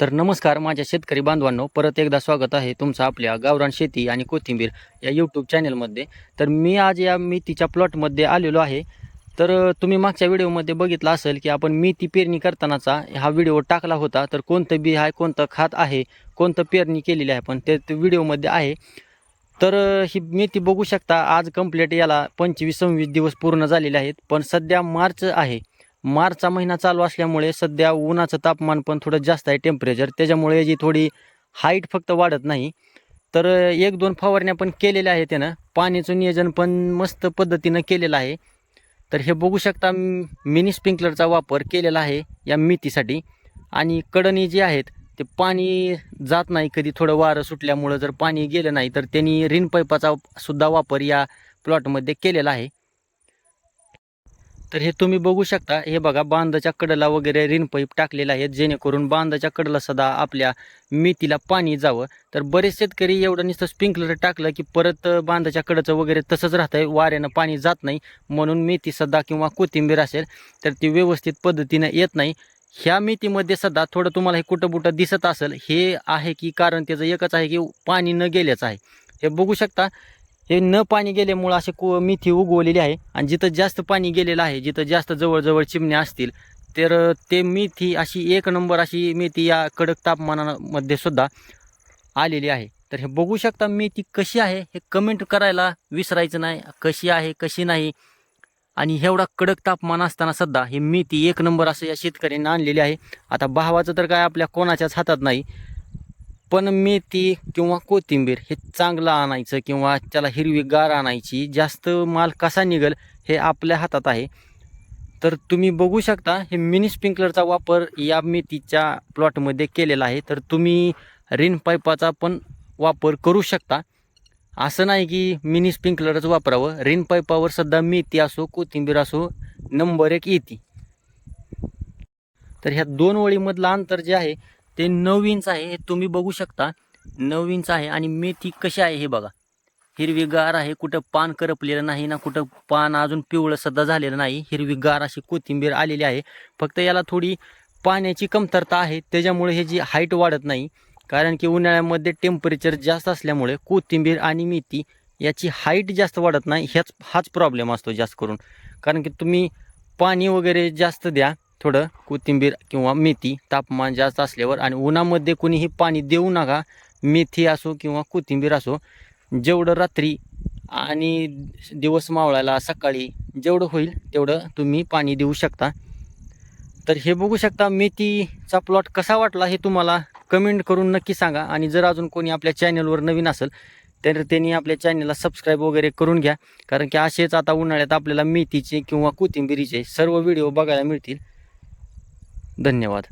तर नमस्कार माझ्या शेतकरी बांधवांनो परत एकदा स्वागत आहे तुमचं आपल्या गावरान शेती आणि कोथिंबीर या यूट्यूब चॅनलमध्ये तर मी आज या मेथीच्या प्लॉटमध्ये आलेलो आहे. तर तुम्ही मागच्या व्हिडिओमध्ये बघितलं असेल की आपण मेथी पेरणी करतानाचा हा व्हिडिओ टाकला होता. तर कोणतं बी आहे कोणतं खात आहे कोणतं पेरणी केलेली आहे पण ते व्हिडिओमध्ये आहे. तर ही मेथी बघू शकता आज कंप्लीट याला पंचवीस सव्वीस दिवस पूर्ण झालेले आहेत. पण सध्या मार्च आहे. मार्चचा महिना चालू असल्यामुळे सध्या उन्हाचं तापमान पण थोडं जास्त आहे टेम्परेचर त्याच्यामुळे याची थोडी हाईट फक्त वाढत नाही. तर एक दोन फवारण्या पण केलेल्या आहेत त्यानं पाण्याचं नियोजन पण मस्त पद्धतीनं केलेलं आहे. तर हे बघू शकता मिनी स्प्रिंकलरचा वापर केलेला आहे या मेथीसाठी आणि कडणी जी आहेत ते पाणी जात नाही कधी. थोडं वारं सुटल्यामुळं जर पाणी गेलं नाही तर त्यांनी रिन पाईपाचा सुद्धा वापर या प्लॉटमध्ये केलेला आहे. तर हे तुम्ही बघू शकता हे बघा बांधाच्या कडला वगैरे रिन पाईप टाकलेला आहे जेणेकरून बांधाच्या कडला सदा आपल्या मेथीला पाणी जावं. तर बरेच शेतकरी एवढं नुसतं स्प्रिंकलर टाकलं की परत बांधाच्या कडचं वगैरे तसंच राहतंय वाऱ्यानं पाणी जात नाही म्हणून मेथी सदा किंवा कोथिंबीर असेल तर ती व्यवस्थित पद्धतीनं येत नाही. ह्या मेथीमध्ये सध्या थोडं तुम्हाला हे कुठं बुटं दिसत असेल हे आहे की कारण त्याचं एकच आहे की पाणी न गेल्याचं आहे. हे बघू शकता हे न पाणी गेल्यामुळं असे को मेथी उगवलेली आहे. आणि जिथं जास्त पाणी गेलेलं आहे जिथं जास्त जवळजवळ चिमण्या असतील तर ते मेथी अशी एक नंबर अशी मेथी या कडक तापमानामध्ये सुद्धा आलेली आहे. तर हे बघू शकता मेथी कशी आहे हे कमेंट करायला विसरायचं नाही कशी आहे कशी नाही. आणि एवढा कडक तापमान असताना सुद्धा ही मेथी एक नंबर असं या शेतकऱ्यांनी आणलेली आहे. आता भावाचं तर काय आपल्या कोणाच्याच हातात नाही. पण मेथी किंवा कोथिंबीर हे चांगलं आणायचं किंवा त्याला हिरवीगार आणायची जास्त माल कसा निघेल हे आपल्या हातात आहे. तर तुम्ही बघू शकता हे मिनी स्प्रिंकलरचा वापर या मेथीच्या प्लॉटमध्ये केलेला आहे. तर तुम्ही रिन पाईपाचा पण वापर करू शकता. असं नाही की मिनी स्प्रिंकलरच वापरावं. रिन पाईपावर सध्या मेथी असो कोथिंबीर असो नंबर एक येते. तर ह्या दोन ओळीमधलं अंतर जे आहे ते नऊ इंच आहे हे तुम्ही बघू शकता. नऊ इंच आहे आणि मेथी कशी आहे हे बघा. हिरवीगार आहे कुठं पान करपलेलं नाही ना कुठं पान अजून पिवळं सध्या झालेलं नाही. हिरवीगार अशी कोथिंबीर आलेली आहे. फक्त याला थोडी पाण्याची कमतरता आहे त्याच्यामुळे हे जी हाईट वाढत नाही. कारण की उन्हाळ्यामध्ये टेम्परेचर जास्त असल्यामुळे कोथिंबीर आणि मेथी याची हाईट जास्त वाढत नाही. ह्याच हाच प्रॉब्लेम असतो जास्त करून. कारण की तुम्ही पाणी वगैरे जास्त द्या थोडं कोथिंबीर किंवा मेथी तापमान जास्त असल्यावर आणि उन्हामध्ये कोणीही पाणी देऊ नका. मेथी असो किंवा कोथिंबीर असो जेवढं रात्री आणि दिवस मावळायला सकाळी जेवढं होईल तेवढं तुम्ही पाणी देऊ शकता. तर हे बघू शकता मेथीचा प्लॉट कसा वाटला हे तुम्हाला कमेंट करून नक्की सांगा. आणि जर अजून कोणी आपल्या चॅनलवर नवीन असेल तर त्यांनी आपल्या चॅनलला सबस्क्राईब वगैरे करून घ्या. कारण की असेच आता उन्हाळ्यात आपल्याला मेथीचे किंवा कोथिंबिरीचे सर्व व्हिडिओ बघायला मिळतील. धन्यवाद